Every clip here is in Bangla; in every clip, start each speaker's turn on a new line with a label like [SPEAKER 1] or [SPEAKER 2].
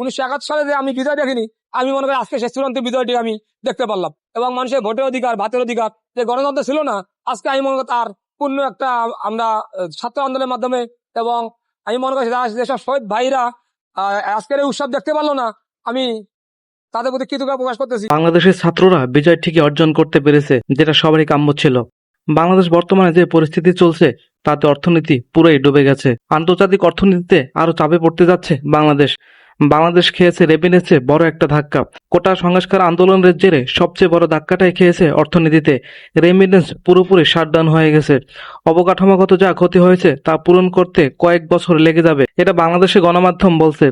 [SPEAKER 1] উনিশশো একাত্তর সালে যে আমি বিজয় দেখিনি, আমি মনে করি আজকে শেষ চূড়ান্ত বিজয়টি আমি দেখতে পারলাম। এবং মানুষের ভোটের অধিকার, ভাতের অধিকার, যে গণতন্ত্র ছিল না, আজকে আমি মনে করি তার পূর্ণ একটা আমরা ছাত্র আন্দোলনের মাধ্যমে এবং আমি মনে করি যেসব শহীদ ভাইরা আজকের এই উৎসব দেখতে পারল না, আমি তাদের প্রতি কৃতজ্ঞতা প্রকাশ করতেছি।
[SPEAKER 2] বাংলাদেশের ছাত্ররা বিজয় ঠিকই অর্জন করতে পেরেছে, যেটা সবারই কাম্য ছিল। বাংলাদেশ বর্তমানে যে পরিস্থিতি চলছে, তাতে অর্থনীতি পুরোই ডুবে গেছে। আন্তর্জাতিক অর্থনীতিতে আরও চাপে পড়তে যাচ্ছে বাংলাদেশ। বাংলাদেশ খেয়েছে রেভিনেন্সে বড় একটা ধাক্কা। কোটা সংস্কার আন্দোলনের জেরে সবচেয়ে বড় ধাক্কাটাই খেয়েছে অর্থনীতিতে। রেমিটেন্স পুরোপুরি শাটডাউন হয়ে গেছে। অবকাঠামোগত যা ক্ষতি হয়েছে তা পূরণ করতে কয়েক বছর লেগে যাবে, এটা বাংলাদেশে গণমাধ্যম বলছে।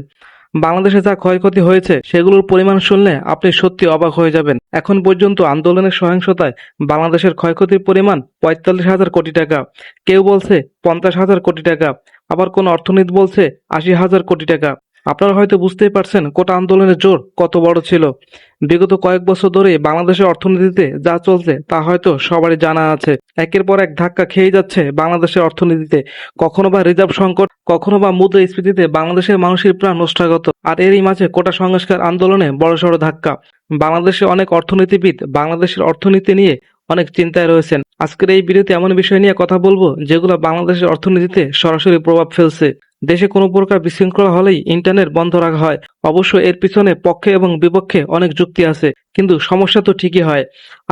[SPEAKER 2] বাংলাদেশে যা ক্ষয়ক্ষতি হয়েছে, সেগুলোর পরিমাণ শুনলে আপনি সত্যি অবাক হয়ে যাবেন। এখন পর্যন্ত আন্দোলনের সহিংসতায় বাংলাদেশের ক্ষয়ক্ষতির পরিমাণ পঁয়তাল্লিশ হাজার কোটি টাকা। কেউ বলছে পঞ্চাশ হাজার কোটি টাকা, আবার কোন অর্থনীতি বলছে আশি হাজার কোটি টাকা। আপনারা হয়তো বুঝতেই পারছেন কোটা আন্দোলনের জোর কত বড় ছিল। বিগত কয়েক বছর ধরে বাংলাদেশের অর্থনীতিতে যা চলছে তা হয়তো সবারই জানা আছে। একের পর এক ধাক্কা খেয়ে যাচ্ছে বাংলাদেশের অর্থনীতিতে। কখনো বা রিজার্ভ সংকট, কখনো বা মুদ্রাস্ফীতিতে বাংলাদেশের মানুষের প্রাণ নষ্টাগত। আর এরই মাঝে কোটা সংস্কার আন্দোলনে বড়সড় ধাক্কা। বাংলাদেশের অনেক অর্থনীতিবিদ বাংলাদেশের অর্থনীতি নিয়ে অনেক চিন্তায় রয়েছেন। আজকের এই ভিডিওতে এমন বিষয় নিয়ে কথা বলব যেগুলো বাংলাদেশের অর্থনীতিতে সরাসরি প্রভাব ফেলছে। দেশে কোনো প্রকার বিশৃঙ্খলা হলেই ইন্টারনেট বন্ধ রাখা হয়। অবশ্য এর পিছনে পক্ষে এবং বিপক্ষে অনেক যুক্তি আছে, কিন্তু সমস্যা তো ঠিকই হয়।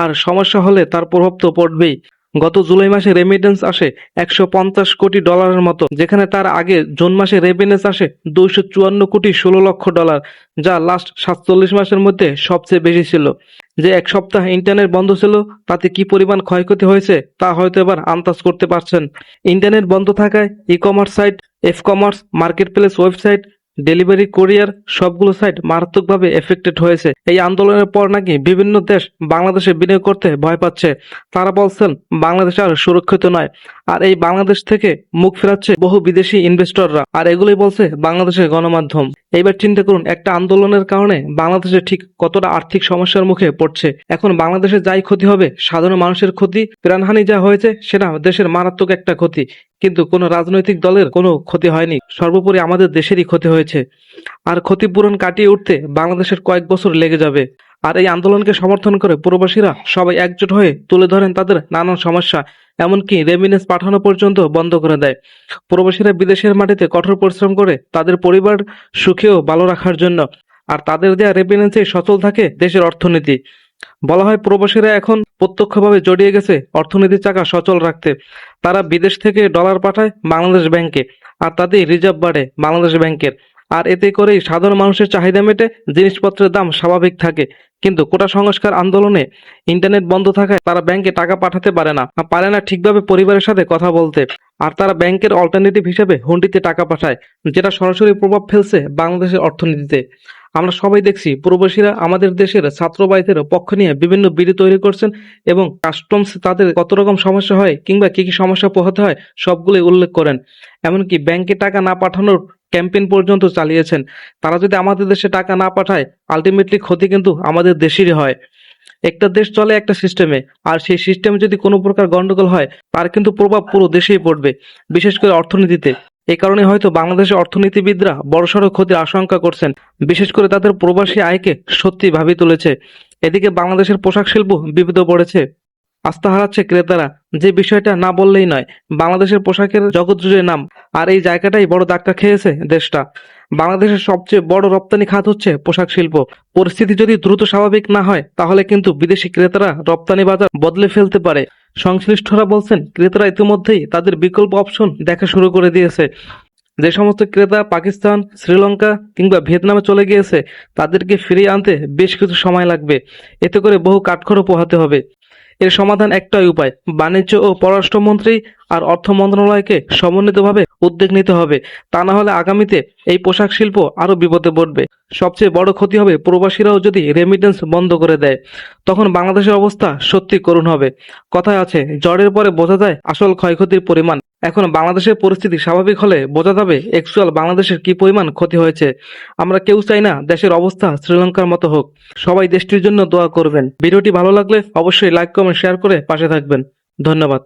[SPEAKER 2] আর সমস্যা হলে তার প্রভাব তো পড়বেই। গত জুলাই মাসে রেমিটেন্স আসে একশো পঞ্চাশ কোটি ডলারের মতো, যেখানে তার আগে জুন মাসে রেমিটেন্স আসে দুইশো চুয়ান্ন কোটি ষোলো লক্ষ ডলার, যা লাস্ট সাতচল্লিশ মাসের মধ্যে সবচেয়ে বেশি ছিল। যে এক সপ্তাহ ইন্টারনেট বন্ধ ছিল, তাতে কি পরিমাণ ক্ষয়ক্ষতি হয়েছে, তা হয়তো এবার আন্দাজ করতে পারছেন। ইন্টারনেট বন্ধ থাকায় e commerce site F commerce market place website delivery courier সবগুলো সাইট মারাত্মকভাবে এফেক্টেড হয়েছে। এই আন্দোলনের পর নাকি বিভিন্ন দেশ বাংলাদেশে বিনিয়োগ করতে ভয় পাচ্ছে। তারা বলছেন, বাংলাদেশ আর সুরক্ষিত নয়। আর এই বাংলাদেশ থেকে মুখ ফেরাচ্ছে বহু বিদেশি ইনভেস্টররা আর এগুলোই বলছে বাংলাদেশের গণমাধ্যম। এইবার চিন্তা করুন, একটা আন্দোলনের কারণে বাংলাদেশে ঠিক কতটা আর্থিক সমস্যার মুখে পড়ছে। এখন বাংলাদেশে যাই ক্ষতি হবে, সাধারণ মানুষের ক্ষতি, প্রাণহানি যা হয়েছে, সেটা দেশের মারাত্মক একটা ক্ষতি। কিন্তু কোনো রাজনৈতিক দলের কোনো ক্ষতি হয়নি। সর্বোপরি আমাদের দেশেরই ক্ষতি হয়েছে। আর ক্ষতিপূরণ কাটিয়ে উঠতে বাংলাদেশের কয়েক বছর লেগে যাবে। আর এই আন্দোলনকে সমর্থন করে প্রবাসীরা সবাই একজোট হয়ে তুলে ধরেন তাদের নানান সমস্যা, এমনকি রেমিনেন্স পাঠানো পর্যন্ত বন্ধ করে দেয়। প্রবাসীরা বিদেশের মাটিতে কঠোর পরিশ্রম করে তাদের পরিবার সুখেও ভালো রাখার জন্য। আর তাদের দেয়া রেমিনেন্সে সচল থাকে দেশের অর্থনীতি। বলা হয় প্রবাসীরা এখন প্রত্যক্ষভাবে জড়িয়ে গেছে অর্থনীতির চাকা সচল রাখতে। তারা বিদেশ থেকে ডলার পাঠায় বাংলাদেশ ব্যাংকে আর তাতেই রিজার্ভ বাড়ে বাংলাদেশ ব্যাংকের। আর এতে করেই সাধারণ মানুষের চাহিদা মেটে জিনিসপত্রের দাম স্বাভাবিক থাকে। কিন্তু কোটা সংস্কার আন্দোলনে ইন্টারনেট বন্ধ থাকায় তারা ব্যাংকে টাকা পাঠাতে পারে না পারে না ঠিকভাবে পরিবারের সাথে কথা বলতে। আর তারা ব্যাংকের অল্টারনেটিভ হিসেবে হুন্ডিতে টাকা পাঠায়, যেটা সরাসরি প্রভাব ফেলছে বাংলাদেশের অর্থনীতিতে। আমরা সবাই দেখছি প্রবাসীরা আমাদের দেশের ছাত্র ভাইদের পক্ষ নিয়ে বিভিন্ন বিড়ি তৈরি করছেন এবং কাস্টমস তাদের কত রকম সমস্যা হয় কিংবা কি কি সমস্যা পোহাতে হয়, সবগুলোই উল্লেখ করেন। এমনকি ব্যাংকে টাকা না পাঠানোর ক্যাম্পেইন পর্যন্ত চালিয়েছেন। তারা যদি আমাদের দেশে টাকা না পাঠায় আলটিমেটলি ক্ষতি কিন্তু আমাদের দেশেরই হয়। একটা দেশ চলে একটা সিস্টেমে আর সেই সিস্টেমে যদি কোনো প্রকার গন্ডগোল হয়, তার কিন্তু প্রভাব পুরো দেশেই পড়বে, বিশেষ করে অর্থনীতিতে। এই কারণে হয়তো বাংলাদেশের অর্থনীতিবিদরা বড়সড় ক্ষতির আশঙ্কা করছেন। বিশেষ করে তাদের প্রবাসী আয়কে সত্যি ভাবি তুলেছে। এদিকে বাংলাদেশের পোশাক শিল্প বিবিধ পড়েছে। আস্থা হারাচ্ছে ক্রেতারা। যে বিষয়টা না বললেই নয়, বাংলাদেশের পোশাকের জগৎ জুড়ে নাম। আর এই জায়গাটাই বড় ধাক্কা খেয়েছে দেশটা। বাংলাদেশের সবচেয়ে বড় রপ্তানি খাত হচ্ছে পোশাক শিল্প। পরিস্থিতি যদি দ্রুত স্বাভাবিক না হয়, তাহলে কিন্তু বিদেশি ক্রেতারা রপ্তানি বাজার বদলে ফেলতে পারে। সংশ্লিষ্টরা বলছেন, ক্রেতারা ইতিমধ্যেই তাদের বিকল্প অপশন দেখা শুরু করে দিয়েছে। যে সমস্ত ক্রেতা পাকিস্তান, শ্রীলঙ্কা কিংবা ভিয়েতনামে চলে গিয়েছে, তাদেরকে ফিরিয়ে আনতে বেশ কিছু সময় লাগবে। এতে করে বহু কাঠখড়ো পোহাতে হবে। এর সমাধান একটাই উপায়, বাণিজ্য ও পররাষ্ট্রমন্ত্রী আর অর্থ মন্ত্রণালয়কে সমন্বিতভাবে উদ্যোগ নিতে হবে। তা না হলে আগামীতে এই পোশাক শিল্প আরও বিপদে পড়বে। সবচেয়ে বড় ক্ষতি হবে প্রবাসীরাও যদি রেমিটেন্স বন্ধ করে দেয়। তখন বাংলাদেশের অবস্থা সত্যি করুণ হবে। কথায় আছে, জ্বরের পরে বোঝা যায় আসল ক্ষয়ক্ষতির পরিমাণ। এখন বাংলাদেশের পরিস্থিতি স্বাভাবিক হলে বোঝা যাবে অ্যাকচুয়াল বাংলাদেশের কি পরিমাণ ক্ষতি হয়েছে। আমরা কেউ চাই না দেশের অবস্থা শ্রীলঙ্কার মতো হোক। সবাই দেশটির জন্য দোয়া করবেন। ভিডিওটি ভালো লাগলে অবশ্যই লাইক কমেন্ট শেয়ার করে পাশে থাকবেন। ধন্যবাদ।